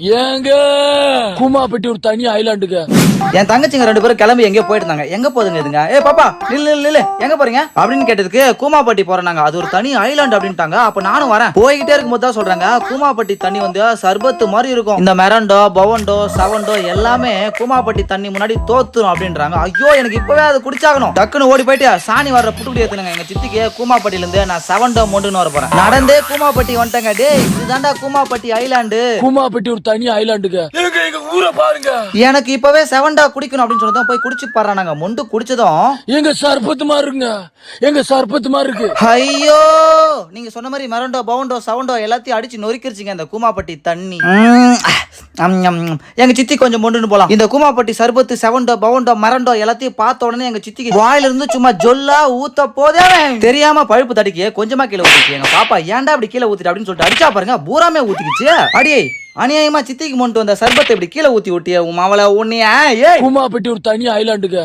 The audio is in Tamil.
ஏங்க! கூமாப்பட்டி ஒரு தனி ஐலாண்டுங்க என் தங்கச்சிங்க ரெண்டு பேரும் கிளம்பி எங்கேயோ போயிட்டு இருந்தாங்க எங்க போதுங்க இதுங்க? ஏ பாப்பா நில்லு நில்லு நில்லு. எங்க போறீங்க? அப்படின்னு கேட்டதுக்கு கூமாப்பட்டி போறேனாங்க அது ஒரு தனி ஐலாண்ட் அப்படின்ட்டாங்க. அப்ப நானும் வரேன். போய்கிட்டே இருக்கும்போது தான் சொல்றாங்க. கூமாப்பட்டி தண்ணி வந்து சர்பத்து மாதிரி இருக்கும். இந்த மெரண்டோ பவண்டோ சவண்டோ எல்லாமே கூமாப்பட்டி தண்ணி முன்னாடி தோத்துரும் அப்படின்றாங்க. ஐயோ எனக்கு இப்பவே அது குடிச்சாகணும். டக்குன்னு ஓடி போயிட்டு சாணி வர்ற புட்டுக்குடி ஏத்துனுங்க எங்க சித்திக்கு கூமாப்பட்டில இருந்து நான் செவன்டோ மொண்டுன்னு வர போறேன். நடந்தே கூமாப்பட்டி வந்துட்டேங்க. டேய் இதுதான்டா கூமாப்பட்டி ஐலாண்டு கூமாப்பட்டி ஒரு தனி ஐலாண்டுங்க எங்க ஊரை பாருங்க. எனக்கு இப்பவே செவன்டா குடிக்கணும் அப்படின்னு சொன்னதும் போய் குடிச்சு பாறானாங்க மொண்டு குடிச்சதும். எங்க சர்பத்து மாதிரி இருக்குங்க. எங்க சர்பத்து மாதிரி இருக்கு. ஐயோ நீங்க சொன்ன மாதிரி மரண்டோ பவுண்டோ சவுண்டோ எல்லாத்தையும் அடிச்சு நொறுக்கிருச்சிங்க இந்த கூமாப்பட்டி தண்ணி. எங்க சித்தி கொஞ்சம் மொண்டுன்னு போலாம். இந்த கூமாப்பட்டி சர்பத்து செவண்டோ பவுண்டோ மரண்டோ எல்லாத்தையும் பார்த்த உடனே எங்க சித்திக்கு வாயில இருந்து சும்மா ஜொல்லா ஊத்த போதே தெரியாம பழுப்பு தடிக்க கொஞ்சமா கீழே ஊத்திச்சு எங்க பாப்பா ஏன்டா அப்படி கீழே ஊத்திட்டு அப்படின்னு சொல்லிட்டு அடிச்சா பாருங்க பூராமே ஊத்திக்கிச்சு. அடியே அநியாயமா சித்திக்கு மொண்டு வந்த சர்பத்தை இப்படி கீழே ஊத்தி விட்டிய உன் மாவள? ஏ உமா பெட்டி ஒரு தனி ஐலாண்டுக்கு